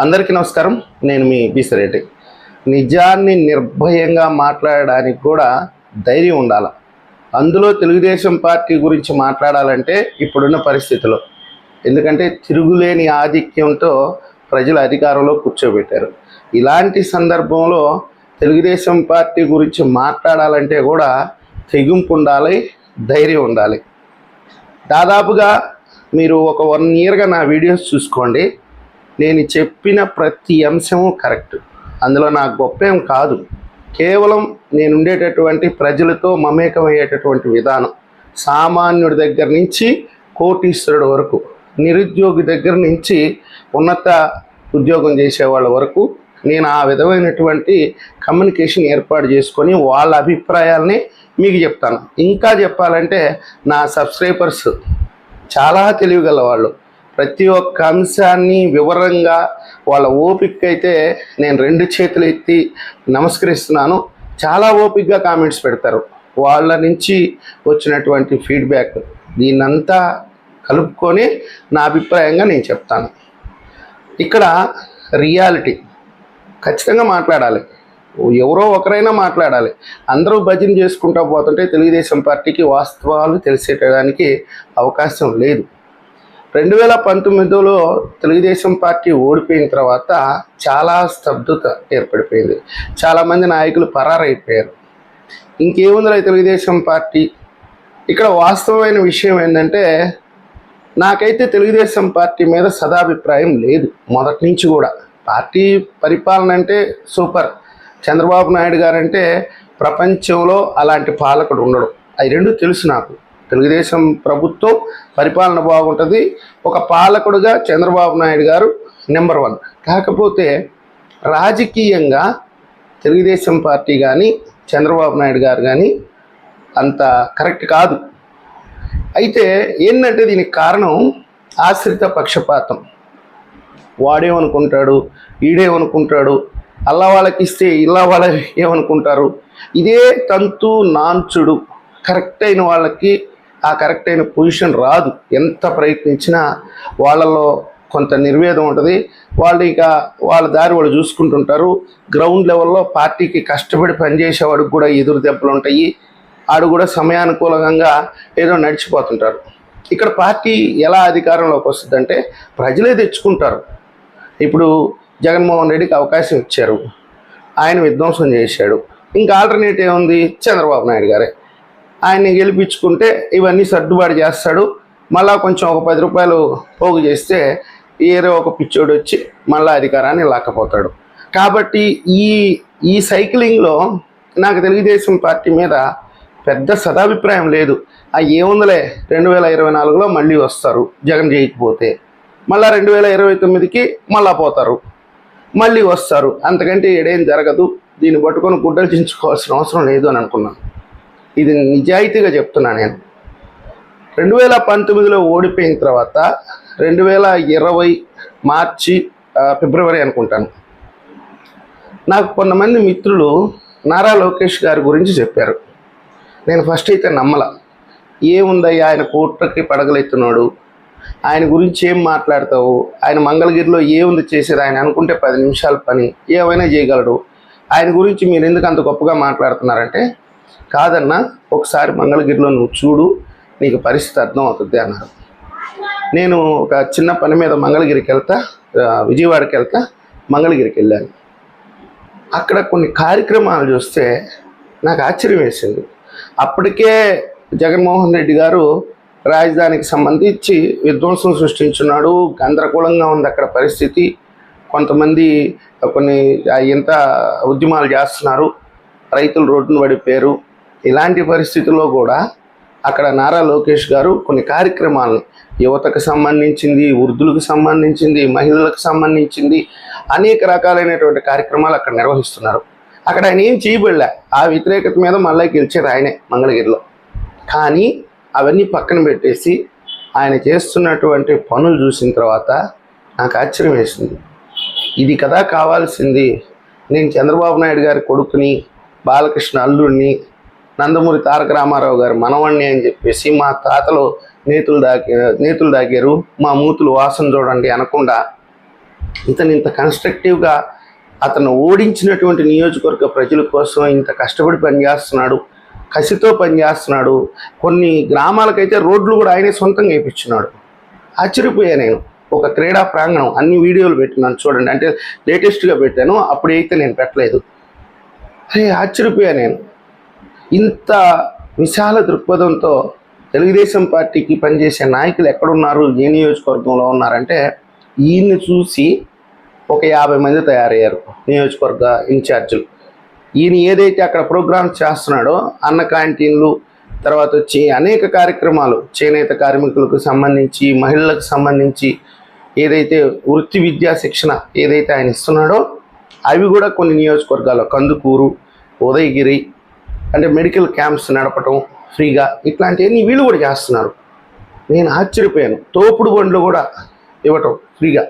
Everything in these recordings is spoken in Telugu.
అందరికీ నమస్కారం. నేను మీ బీసరెడ్డి. నిజాన్ని నిర్భయంగా మాట్లాడడానికి కూడా ధైర్యం ఉండాలి. అందులో తెలుగుదేశం పార్టీ గురించి మాట్లాడాలంటే ఇప్పుడున్న పరిస్థితిలో. ఎందుకంటే తిరుగులేని ఆధిక్యంతో ప్రజలు అధికారంలో కూర్చోబెట్టారు. ఇలాంటి సందర్భంలో తెలుగుదేశం పార్టీ గురించి మాట్లాడాలంటే కూడా తెగింపు ఉండాలి ధైర్యం ఉండాలి. దాదాపుగా మీరు ఒక వన్ ఇయర్గా నా వీడియోస్ చూసుకోండి. నేను చెప్పిన ప్రతి అంశము కరెక్ట్. అందులో నా గొప్పేం కాదు. కేవలం నేను ఉండేటటువంటి ప్రజలతో మమేకమయ్యేటటువంటి విధానం. సామాన్యుడి దగ్గర నుంచి కోటీశ్వరుడు వరకు నిరుద్యోగి దగ్గర నుంచి ఉన్నత ఉద్యోగం చేసే వాళ్ళ వరకు నేను ఆ విధమైనటువంటి కమ్యూనికేషన్ ఏర్పాటు చేసుకొని వాళ్ళ అభిప్రాయాల్ని మీకు చెప్తాను. ఇంకా చెప్పాలంటే నా సబ్స్క్రైబర్స్ చాలా తెలివిగల వాళ్ళు ప్రతి ఒక్క అంశాన్ని వివరంగా వాళ్ళ ఓపికైతే అయితే నేను రెండు చేతులు ఎత్తి నమస్కరిస్తున్నాను. చాలా ఓపికగా కామెంట్స్ పెడతారు. వాళ్ళ నుంచి వచ్చినటువంటి ఫీడ్బ్యాక్ దీన్నంతా కలుపుకొని నా అభిప్రాయంగా నేను చెప్తాను. ఇక్కడ రియాలిటీ. ఖచ్చితంగా మాట్లాడాలి. ఎవరో ఒకరైనా మాట్లాడాలి. అందరూ భజన చేసుకుంటా పోతుంటే తెలుగుదేశం పార్టీకి వాస్తవాలు తెలిసేటడానికి అవకాశం లేదు. రెండు వేల పంతొమ్మిదిలో తెలుగుదేశం పార్టీ ఓడిపోయిన తర్వాత చాలా స్తబ్దత ఏర్పడిపోయింది. చాలామంది నాయకులు పరారైపోయారు. ఇంకేముందిలే తెలుగుదేశం పార్టీ? ఇక్కడ వాస్తవమైన విషయం ఏంటంటే నాకైతే తెలుగుదేశం పార్టీ మీద సదాభిప్రాయం లేదు. మొదటి నుంచి కూడా. పార్టీ పరిపాలన అంటే సూపర్. చంద్రబాబు నాయుడు గారంటే ప్రపంచంలో అలాంటి పాలకుడు ఉండడు. అవి రెండు తెలుసు నాకు. తెలుగుదేశం ప్రభుత్వం పరిపాలన బాగుంటుంది. ఒక పాలకుడుగా చంద్రబాబు నాయుడు గారు నెంబర్ వన్. కాకపోతే రాజకీయంగా తెలుగుదేశం పార్టీ కానీ చంద్రబాబు నాయుడు గారు కానీ అంత కరెక్ట్ కాదు. అయితే ఏంటంటే దీనికి కారణం ఆశ్రిత పక్షపాతం. వాడేమనుకుంటాడు ఈడేమనుకుంటాడు అల్లా వాళ్ళకి ఇస్తే ఇలా వాళ్ళ ఏమనుకుంటారు ఇదే తంతు నాంచుడు కరెక్ట్ అయిన వాళ్ళకి ఆ కరెక్ట్ అయిన పొజిషన్ రాదు. ఎంత ప్రయత్నించినా వాళ్ళలో కొంత నిర్వేదం ఉంటుంది. వాళ్ళు ఇక వాళ్ళ దారి వాళ్ళు చూసుకుంటుంటారు. గ్రౌండ్ లెవెల్లో పార్టీకి కష్టపడి పనిచేసేవాడికి కూడా ఎదురు దెబ్బలు ఉంటాయి. ఆడు కూడా సమయానుకూలంగా ఏదో నడిచిపోతుంటారు. ఇక్కడ పార్టీ ఎలా అధికారంలోకి వస్తుందంటే ప్రజలే తెచ్చుకుంటారు. ఇప్పుడు జగన్మోహన్ రెడ్డికి అవకాశం ఇచ్చారు. ఆయన విధ్వంసం చేశాడు. ఇంకా ఆల్టర్నేటివ్ ఏముంది? చంద్రబాబు నాయుడు గారే. ఆయన్ని గెలిపించుకుంటే ఇవన్నీ సర్దుబాటు చేస్తాడు. మళ్ళా కొంచెం ఒక పది రూపాయలు పోగు చేస్తే ఏదో ఒక పిచ్చోడు వచ్చి మళ్ళా అధికారాన్ని లాక్కపోతాడు. కాబట్టి ఈ ఈ సైక్లింగ్లో నాకు తెలుగుదేశం పార్టీ మీద పెద్ద సదాభిప్రాయం లేదు. ఆ ఏముందిలే రెండు వేల ఇరవై నాలుగులో మళ్ళీ వస్తారు జగన్ చేయకపోతే మళ్ళీ రెండు వేల ఇరవై తొమ్మిదికి మళ్ళా పోతారు మళ్ళీ వస్తారు. అంతకంటే ఏడేం జరగదు దీన్ని పట్టుకొని గుడ్డలు చించుకోవాల్సిన అవసరం లేదు అని అనుకున్నాను. ఇది నిజాయితీగా చెప్తున్నా నేను. రెండు వేల పంతొమ్మిదిలో ఓడిపోయిన తర్వాత రెండు వేల ఇరవై మార్చి ఫిబ్రవరి అనుకుంటాను. నాకు కొంతమంది మిత్రులు నారా లోకేష్ గారి గురించి చెప్పారు. నేను ఫస్ట్ అయితే నమ్మల. ఏముందయ్యా ఆయన కోట్లకి పడగలెత్తున్నాడు? ఆయన గురించి ఏం మాట్లాడతావు? ఆయన మంగళగిరిలో ఏముంది చేసేది? ఆయన అనుకుంటే పది నిమిషాల పని. ఏమైనా చేయగలడు? ఆయన గురించి మీరు ఎందుకు అంత గొప్పగా మాట్లాడుతున్నారంటే కాదన్నా ఒకసారి మంగళగిరిలో నువ్వు చూడు నీకు పరిస్థితి అర్థం అవుతుంది అన్నారు. నేను ఒక చిన్న పని మీద మంగళగిరికి వెళ్తా విజయవాడకి వెళ్తా మంగళగిరికి వెళ్ళాను. అక్కడ కొన్ని కార్యక్రమాలు చూస్తే నాకు ఆశ్చర్యం వేసింది. అప్పటికే జగన్మోహన్ రెడ్డి గారు రాజధానికి సంబంధించి విధ్వంసం సృష్టించున్నాడు గందరగోళంగా ఉంది అక్కడ పరిస్థితి. కొంతమంది కొన్ని ఆ, ఎంత ఉద్యమాలు చేస్తున్నారు రైతులు రోడ్డును పడిపోయారు. ఇలాంటి పరిస్థితుల్లో కూడా అక్కడ నారా లోకేష్ గారు కొన్ని కార్యక్రమాలను యువతకు సంబంధించింది వృద్ధులకు సంబంధించింది మహిళలకు సంబంధించింది అనేక రకాలైనటువంటి కార్యక్రమాలు అక్కడ నిర్వహిస్తున్నారు. అక్కడ ఆయన ఏం చేయబడలే. ఆ వ్యతిరేకత మీద మళ్ళీ గెలిచారు ఆయనే మంగళగిరిలో. కానీ అవన్నీ పక్కన పెట్టేసి ఆయన చేస్తున్నటువంటి పనులు చూసిన తర్వాత నాకు ఆశ్చర్యం వేసింది. ఇది కదా కావాల్సింది. నేను చంద్రబాబు నాయుడు గారి కొడుకుని బాలకృష్ణ అల్లుడిని నందమూరి తారక రామారావు గారు మనవణ్ణి అని చెప్పేసి మా తాతలు నేతులు దాకి నేతులు దాకారు మా మూతులు వాసన చూడండి అనకుండా ఇతను ఇంత కన్స్ట్రక్టివ్గా అతను ఓడించినటువంటి నియోజకవర్గ ప్రజల కోసం ఇంత కష్టపడి పనిచేస్తున్నాడు కసితో పనిచేస్తున్నాడు కొన్ని గ్రామాలకైతే రోడ్లు కూడా ఆయనే సొంతంగా వేయించున్నాడు. ఆశ్చర్యపోయా నేను. ఒక క్రీడా ప్రాంగణం అన్ని వీడియోలు పెట్టినాను చూడండి. అంటే లేటెస్ట్గా పెట్టాను అప్పుడైతే నేను పెట్టలేదు. అరే ఆశ్చర్యపోయా నేను. ఇంత విశాల దృక్పథంతో తెలుగుదేశం పార్టీకి పనిచేసే నాయకులు ఎక్కడున్నారు? ఏ నియోజకవర్గంలో ఉన్నారంటే ఈయన్ని చూసి ఒక యాభై మంది తయారయ్యారు నియోజకవర్గ ఇన్ఛార్జీలు. ఈయన ఏదైతే అక్కడ ప్రోగ్రామ్స్ చేస్తున్నాడో అన్న క్యాంటీన్లు తర్వాత వచ్చి అనేక కార్యక్రమాలు చేనేత కార్మికులకు సంబంధించి మహిళలకు సంబంధించి ఏదైతే వృత్తి విద్యా శిక్షణ ఏదైతే ఆయన ఇస్తున్నాడో అవి కూడా కొన్ని నియోజకవర్గాల్లో కందుకూరు ఉదయగిరి అంటే మెడికల్ క్యాంప్స్ నడపటం ఫ్రీగా ఇట్లాంటివన్నీ వీళ్ళు కూడా చేస్తున్నారు. నేను ఆశ్చర్యపోయాను. తోపుడు బండ్లు కూడా ఇవ్వటం ఫ్రీగా.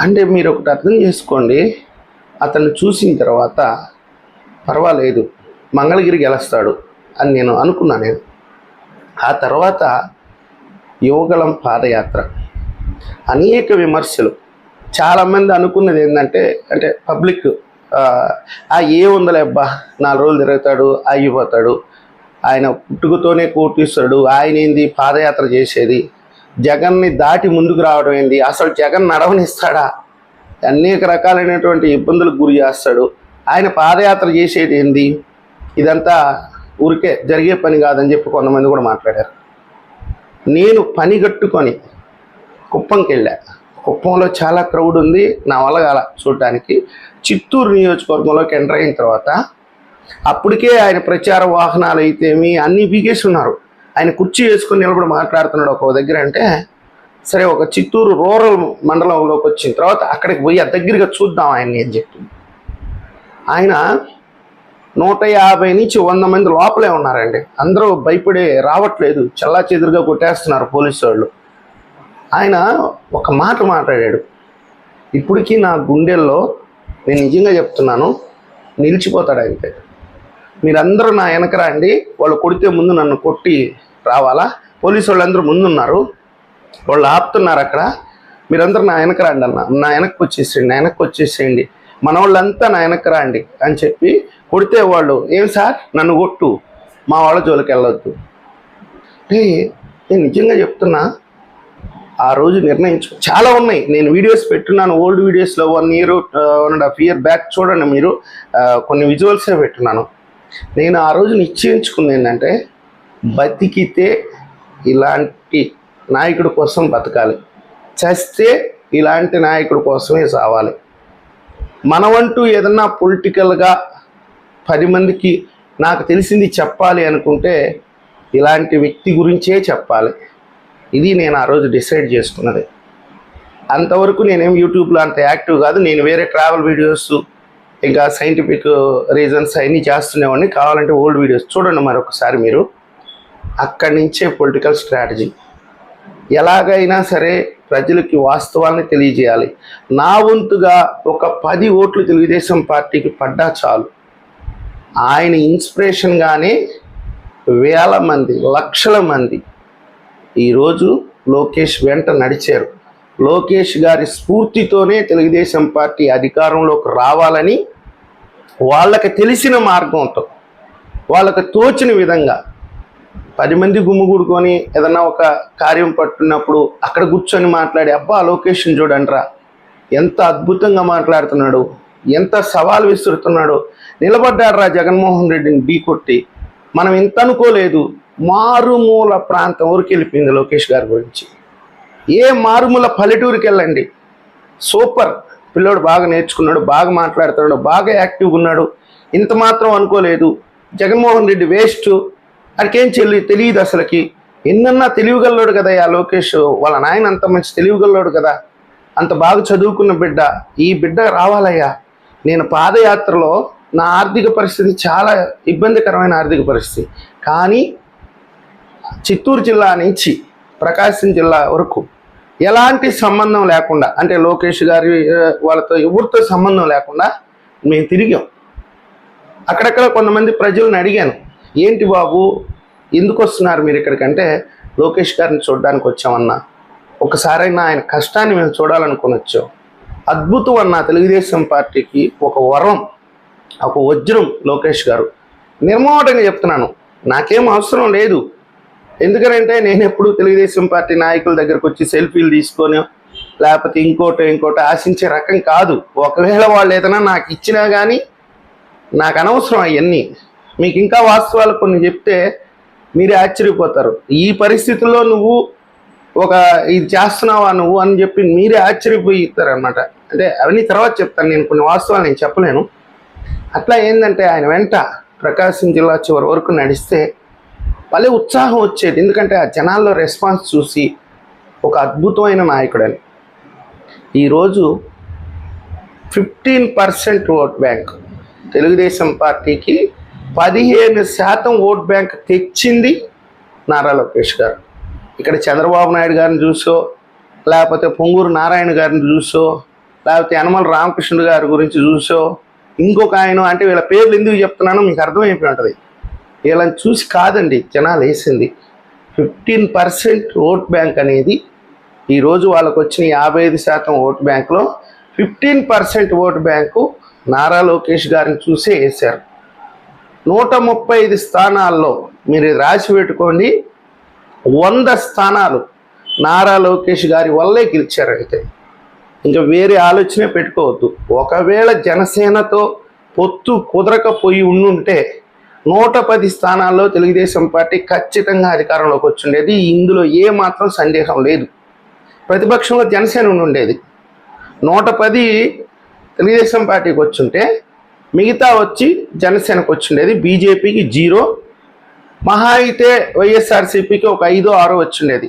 అంటే మీరు ఒకటి అర్థం చేసుకోండి. అతన్ని చూసిన తర్వాత పర్వాలేదు మంగళగిరి గెలుస్తాడు అని నేను అనుకున్నా నేను. ఆ తర్వాత యువగలం పాదయాత్ర. అనేక విమర్శలు. చాలామంది అనుకున్నది ఏంటంటే అంటే పబ్లిక్ ఏ ఉందిలే అబ్బా నాలుగు రోజులు తిరుగుతాడు ఆగిపోతాడు. ఆయన పుట్టుకతోనే కోటీశ్వరుడు ఆయన ఏంది? పాదయాత్ర చేసేది. జగన్ని దాటి ముందుకు రావడం ఏంది? అసలు జగన్ నడవనిస్తాడా? అనేక రకాలైనటువంటి ఇబ్బందులకు గురి చేస్తాడు. ఆయన పాదయాత్ర చేసేది ఏంది? ఇదంతా ఊరికే జరిగే పని కాదని చెప్పి కొంతమంది కూడా మాట్లాడారు. నేను పని కట్టుకొని కుప్పంకి వెళ్ళా కుప్పంలో చాలా క్రౌడ్ ఉంది. నా వల్ల కాల చూడటానికి. చిత్తూరు నియోజకవర్గంలోకి ఎంటర్ అయిన తర్వాత అప్పటికే ఆయన ప్రచార వాహనాలు అయితేమి అన్నీ పీకేసి ఉన్నారు ఆయన కుర్చీ వేసుకుని నిలబడి మాట్లాడుతున్నాడు ఒక దగ్గర అంటే సరే ఒక చిత్తూరు రూరల్ మండలంలోకి వచ్చిన తర్వాత అక్కడికి పోయి ఆ దగ్గరగా చూద్దాం ఆయన్ని అని చెప్పి. ఆయన నూట యాభై నుంచి వంద మంది లోపలే ఉన్నారండి. అందరూ భయపడే రావట్లేదు. చల్లా చెదురుగా కొట్టేస్తున్నారు పోలీసు వాళ్ళు. ఆయన ఒక మాట మాట్లాడాడు. ఇప్పటికీ నా గుండెల్లో నేను నిజంగా చెప్తున్నాను నిలిచిపోతాడు అయితే మీరందరూ నా వెనక రండి వాళ్ళు కొడితే ముందు నన్ను కొట్టి రావాలా? పోలీసు వాళ్ళందరూ ముందున్నారు. వాళ్ళు ఆపుతున్నారు అక్కడ. మీరందరూ నా వెనక రండి అన్న. నా వెనక్కి వచ్చేసేయండి నా వెనక్కి వచ్చేసేయండి. మన వాళ్ళంతా నా వెనక రండి అని చెప్పి కొడితే వాళ్ళు ఏం సార్? నన్ను కొట్టు. మా వాళ్ళ జోలికి వెళ్ళొద్దు. అంటే నేను నిజంగా చెప్తున్నా ఆ రోజు నిర్ణయించు చాలా ఉన్నాయి. నేను వీడియోస్ పెట్టున్నాను ఓల్డ్ వీడియోస్లో one year one and half year back చూడండి మీరు. కొన్ని విజువల్సే పెట్టున్నాను. నేను ఆ రోజు నిశ్చయించుకుంది ఏంటంటే బతికితే ఇలాంటి నాయకుడి కోసం బతకాలి. చస్తే ఇలాంటి నాయకుడి కోసమే చావాలి మనవంటూ ఏదన్నా పొలిటికల్గా పది మందికి నాకు తెలిసింది చెప్పాలి అనుకుంటే ఇలాంటి వ్యక్తి గురించే చెప్పాలి. ఇది నేను ఆ రోజు డిసైడ్ చేసుకున్నది. అంతవరకు నేనేం యూట్యూబ్లో అంత యాక్టివ్ కాదు నేను వేరే ట్రావెల్ వీడియోస్ ఇంకా సైంటిఫిక్ రీజన్స్ అవన్నీ చేస్తునేవాడిని. కావాలంటే ఓల్డ్ వీడియోస్ చూడండి మరొకసారి మీరు. అక్కడి నుంచే పొలిటికల్ స్ట్రాటజీ. ఎలాగైనా సరే ప్రజలకి వాస్తవాన్ని తెలియజేయాలి. నా వంతుగా ఒక పది ఓట్లు తెలుగుదేశం పార్టీకి పడ్డా చాలు. ఆయన ఇన్స్పిరేషన్గానే వేల మంది లక్షల మంది ఈరోజు లోకేష్ వెంట నడిచారు. లోకేష్ గారి స్ఫూర్తితోనే తెలుగుదేశం పార్టీ అధికారంలోకి రావాలని వాళ్ళకి తెలిసిన మార్గంతో వాళ్ళకి తోచిన విధంగా పది మంది గుమ్ముగూడుకొని ఏదన్నా ఒక కార్యం పట్టున్నప్పుడు అక్కడ కూర్చొని మాట్లాడి అబ్బా లోకేష్ని చూడండిరా ఎంత అద్భుతంగా మాట్లాడుతున్నాడు. ఎంత సవాల్ విసురుతున్నాడు. నిలబడ్డాడురా జగన్మోహన్ రెడ్డిని బీ కొట్టి. మనం ఇంత అనుకోలేదు. మారుమూల ప్రాంతం. ఊరికి వెళ్ళిపోయింది లోకేష్ గారి గురించి. ఏ మారుమూల పల్లెటూరికి వెళ్ళండి. సూపర్. పిల్లోడు బాగా నేర్చుకున్నాడు బాగా మాట్లాడుతున్నాడు బాగా యాక్టివ్గా ఉన్నాడు. ఇంత మాత్రం అనుకోలేదు. జగన్మోహన్ రెడ్డి వేస్ట్. అడికేం చెల్లి తెలియదు అసలుకి. ఎన్నన్నా తెలివిగల్లోడు కదా ఆ లోకేష్. వాళ్ళ నాయన అంత మంచి తెలివిగల్లోడు కదా. అంత బాగా చదువుకున్న బిడ్డ. ఈ బిడ్డ రావాలయ్యా. నేను పాదయాత్రలో నా ఆర్థిక పరిస్థితి చాలా ఇబ్బందికరమైన ఆర్థిక పరిస్థితి. కానీ చిత్తూరు జిల్లా నుంచి ప్రకాశం జిల్లా వరకు ఎలాంటి సంబంధం లేకుండా అంటే లోకేష్ గారి వాళ్ళతో ఎవరితో సంబంధం లేకుండా మేము తిరిగాం. అక్కడక్కడ కొంతమంది ప్రజలను అడిగాను ఏంటి బాబు ఎందుకు వస్తున్నారు మీరు ఇక్కడికంటే లోకేష్ గారిని చూడడానికి వచ్చామన్నా. ఒకసారైనా ఆయన కష్టాన్ని మేము చూడాలనుకుని వచ్చాం. అద్భుతం అన్న తెలుగుదేశం పార్టీకి ఒక వరం ఒక వజ్రం లోకేష్ గారు. నిర్మోటంగా చెప్తున్నాను నాకేం అవసరం లేదు. ఎందుకనంటే నేను ఎప్పుడు తెలుగుదేశం పార్టీ నాయకుల దగ్గరకు వచ్చి సెల్ఫీలు తీసుకొని లేకపోతే ఇంకోటి ఇంకోటి ఆశించే రకం కాదు. ఒకవేళ వాళ్ళు ఏదైనా నాకు ఇచ్చినా కానీ నాకు అనవసరం అవన్నీ. మీకు ఇంకా వాస్తవాలు కొన్ని చెప్తే మీరే ఆశ్చర్యపోతారు. ఈ పరిస్థితుల్లో నువ్వు ఒక ఇది చేస్తున్నావా నువ్వు అని చెప్పి మీరే ఆశ్చర్యపోయిస్తారు అనమాట అంటే అవన్నీ తర్వాత చెప్తాను. నేను కొన్ని వాస్తవాలు నేను చెప్పలేను. అట్లా ఏంటంటే ఆయన వెంట ప్రకాశం జిల్లా చివరి వరకు నడిస్తే భలే ఉత్సాహం వచ్చేది. ఎందుకంటే ఆ జనాల్లో రెస్పాన్స్ చూసి ఒక అద్భుతమైన నాయకుడని. ఈరోజు fifteen percent vote bank Telugu Desam పార్టీకి పదిహేను శాతం ఓట్ బ్యాంక్ తెచ్చింది నారా లోకేష్ గారు. ఇక్కడ చంద్రబాబు నాయుడు గారిని చూసో లేకపోతే పొంగూరు నారాయణ గారిని చూసో లేకపోతే యనమల రామకృష్ణుడు గారి గురించి చూసో ఇంకొక ఆయన అంటే వీళ్ళ పేర్లు ఎందుకు చెప్తున్నానో మీకు అర్థమైపోయి ఉంటుంది. వీళ్ళని చూసి కాదండి జనాలు వేసింది. ఫిఫ్టీన్ పర్సెంట్ ఓట్ బ్యాంక్ అనేది ఈరోజు వాళ్ళకు వచ్చిన యాభై ఐదు శాతం ఓట్ బ్యాంక్లో fifteen percent vote bank Nara Lokesh గారిని చూసే వేశారు. నూట ముప్పై ఐదు స్థానాల్లో మీరు రాసి పెట్టుకోండి వంద స్థానాలు నారా లోకేష్ గారి వల్లే గెలిచారంటే. ఇంకా వేరే ఆలోచనే పెట్టుకోవద్దు. ఒకవేళ జనసేనతో పొత్తు కుదరకపోయి ఉండుంటే నూట పది స్థానాల్లో తెలుగుదేశం పార్టీ ఖచ్చితంగా అధికారంలోకి వచ్చిండేది. ఇందులో ఏ మాత్రం సందేహం లేదు. ప్రతిపక్షంలో జనసేన ఉండేది నూట పది తెలుగుదేశం పార్టీకి వచ్చుంటే మిగతా వచ్చి జనసేనకు వచ్చిండేది. బీజేపీకి జీరో మహా అయితే వైఎస్ఆర్సీపీకి ఒక ఐదో ఆరో వచ్చిండేది.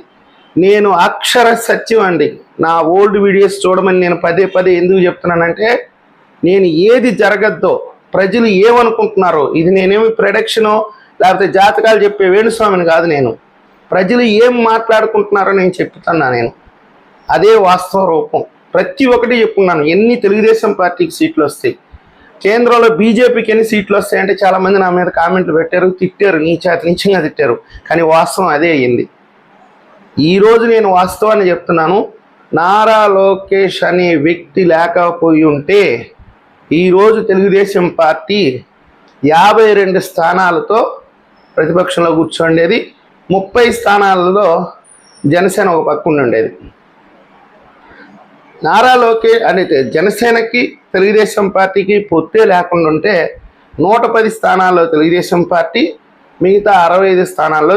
నేను అక్షర సత్యం అండి. నా ఓల్డ్ వీడియోస్ చూడమని నేను పదే పదే ఎందుకు చెప్తున్నానంటే నేను ఏది జరగద్దో ప్రజలు ఏమనుకుంటున్నారో ఇది నేనేమి ప్రొడక్షనో లేకపోతే జాతకాలు చెప్పే వేణుస్వామిని కాదు నేను. ప్రజలు ఏం మాట్లాడుకుంటున్నారో నేను చెప్తున్నా నేను. అదే వాస్తవ రూపం. ప్రతి ఒక్కటి చెప్పుకున్నాను ఎన్ని తెలుగుదేశం పార్టీకి సీట్లు వస్తాయి? కేంద్రంలో బీజేపీకి ఎన్ని సీట్లు వస్తాయంటే అంటే చాలామంది నా మీద కామెంట్లు పెట్టారు తిట్టారు నీచాతి నీచంగా తిట్టారు. కానీ వాస్తవం అదే అయ్యింది. ఈరోజు నేను వాస్తవాన్ని చెప్తున్నాను. నారా లోకేష్ అనే వ్యక్తి లేకపోయి ఉంటే ఈరోజు తెలుగుదేశం పార్టీ యాభై రెండు స్థానాలతో ప్రతిపక్షంలో కూర్చోండేది ముప్పై స్థానాలలో జనసేన ఒక పక్క ఉండేది నారా లోకేష్ అనేది జనసేనకి తెలుగుదేశం పార్టీకి పొత్తే లేకుండా ఉంటే నూట పది స్థానాల్లో తెలుగుదేశం పార్టీ మిగతా అరవై ఐదు స్థానాల్లో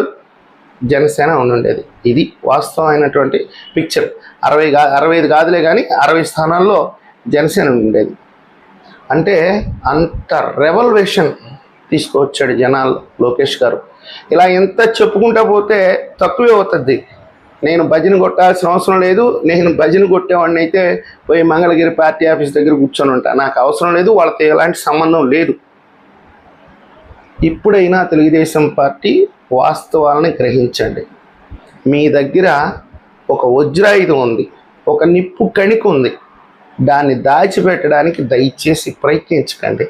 జనసేన ఉండుండేది. ఇది వాస్తవమైనటువంటి పిక్చర్ అరవై కా అరవై ఐదు కాదులే కానీ అరవై స్థానాల్లో జనసేన ఉండేది అంటే అంత రెవల్యూషన్ తీసుకువచ్చాడు జనాలు లోకేష్ గారు. ఇలా ఎంత చెప్పుకుంటా పోతే తక్కువే అవుతుంది. నేను భజన కొట్టాల్సిన అవసరం లేదు నేను భజన కొట్టేవాడిని అయితే పోయి మంగళగిరి పార్టీ ఆఫీస్ దగ్గర కూర్చొని ఉంటా. నాకు అవసరం లేదు వాళ్ళతో ఎలాంటి సంబంధం లేదు. ఇప్పుడైనా తెలుగుదేశం పార్టీ వాస్తవాలని గ్రహించండి. మీ దగ్గర ఒక వజ్రాయుధం ఉంది ఒక నిప్పు కణిక ఉంది. దాన్ని దాచిపెట్టడానికి దయచేసి ప్రయత్నించకండి.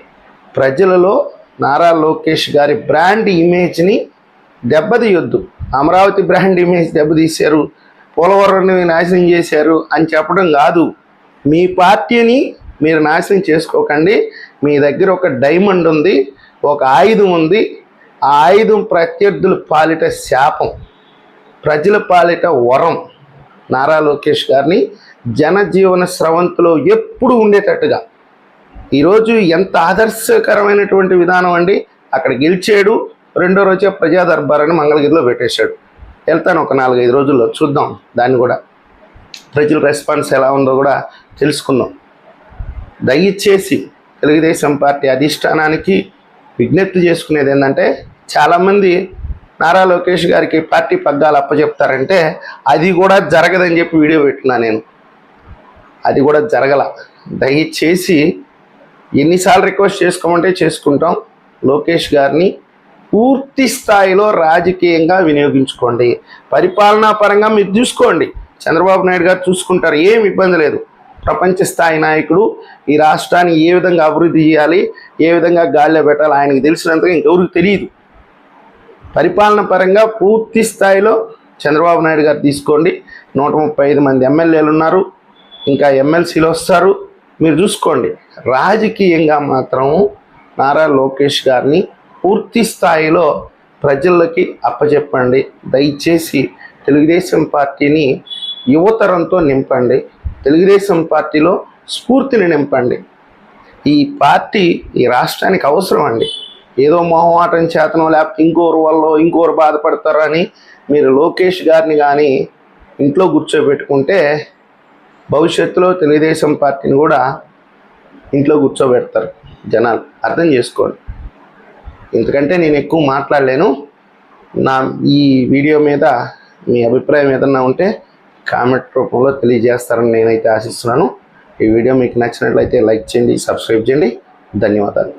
ప్రజలలో నారా లోకేష్ గారి బ్రాండ్ ఇమేజ్ని దెబ్బతీయొద్దు. అమరావతి బ్రాండ్ ఇమేజ్ దెబ్బతీశారు. పోలవరాన్ని నాశనం చేశారు అని చెప్పడం కాదు. మీ పార్టీని మీరు నాశనం చేసుకోకండి. మీ దగ్గర ఒక డైమండ్ ఉంది ఒక ఆయుధం ఉంది. ఆ ఆయుధం ప్రత్యర్థుల పాలిట శాపం. ప్రజల పాలిట వరం. నారా లోకేష్ గారిని జనజీవన స్రవంతిలో ఎప్పుడు ఉండేటట్టుగా. ఈరోజు ఎంత ఆదర్శకరమైనటువంటి విధానం అండి. అక్కడ గెలిచాడు రెండో రోజే ప్రజా దర్బారాన్ని మంగళగిరిలో పెట్టేశాడు. వెళ్తాను ఒక నాలుగైదు రోజుల్లో చూద్దాం దాన్ని కూడా. ప్రజల రెస్పాన్స్ ఎలా ఉందో కూడా తెలుసుకుందాం. దయచేసి తెలుగుదేశం పార్టీ అధిష్టానానికి విజ్ఞప్తి చేసుకునేది ఏంటంటే చాలామంది నారా లోకేష్ గారికి పార్టీ పగ్గాలు అప్పచెప్తారంటే అది కూడా జరగదని చెప్పి వీడియో పెట్టినా నేను. అది కూడా జరగల. దయచేసి ఎన్నిసార్లు రిక్వెస్ట్ చేసుకోమంటే చేసుకుంటాం. లోకేష్ గారిని పూర్తి స్థాయిలో రాజకీయంగా వినియోగించుకోండి. పరిపాలనా పరంగా మీరు చూసుకోండి. చంద్రబాబు నాయుడు గారు చూసుకుంటారు. ఏం ఇబ్బంది లేదు. ప్రపంచ స్థాయి నాయకుడు ఈ రాష్ట్రాన్ని ఏ విధంగా అభివృద్ధి చేయాలి ఏ విధంగా గాలిలో పెట్టాలి ఆయనకి తెలిసినంతగా ఇంకెవరికి తెలియదు. పరిపాలన పరంగా పూర్తి స్థాయిలో చంద్రబాబు నాయుడు గారు తీసుకోండి. నూట ముప్పై ఐదు మంది ఎమ్మెల్యేలు ఉన్నారు. ఇంకా ఎమ్మెల్సీలు వస్తారు. మీరు చూసుకోండి. రాజకీయంగా మాత్రం నారా లోకేష్ గారిని పూర్తి స్థాయిలో ప్రజలకి అప్పచెప్పండి దయచేసి తెలుగుదేశం పార్టీని యువతరంతో నింపండి. తెలుగుదేశం పార్టీలో స్ఫూర్తిని నింపండి. ఈ పార్టీ ఈ రాష్ట్రానికి అవసరం అండి. ఏదో మొహమాటం చేతనం లేకపోతే ఇంకోరు వల్ల ఇంకోరు బాధపడతారని మీరు లోకేష్ గారిని కానీ ఇంట్లో కూర్చోబెట్టుకుంటే భవిష్యత్తులో తెలుగుదేశం పార్టీని కూడా ఇంట్లో కూర్చోబెడతారు జనాలు. అర్థం చేసుకోండి. ఎందుకంటే నేను ఎక్కువ మాట్లాడలేను. నా ఈ వీడియో మీద మీ అభిప్రాయం ఏదన్నా ఉంటే కామెంట్ రూపంలో తెలియజేస్తారని నేనైతే ఆశిస్తున్నాను. ఈ వీడియో మీకు నచ్చినట్లయితే లైక్ చేయండి సబ్స్క్రైబ్ చేయండి. ధన్యవాదాలు.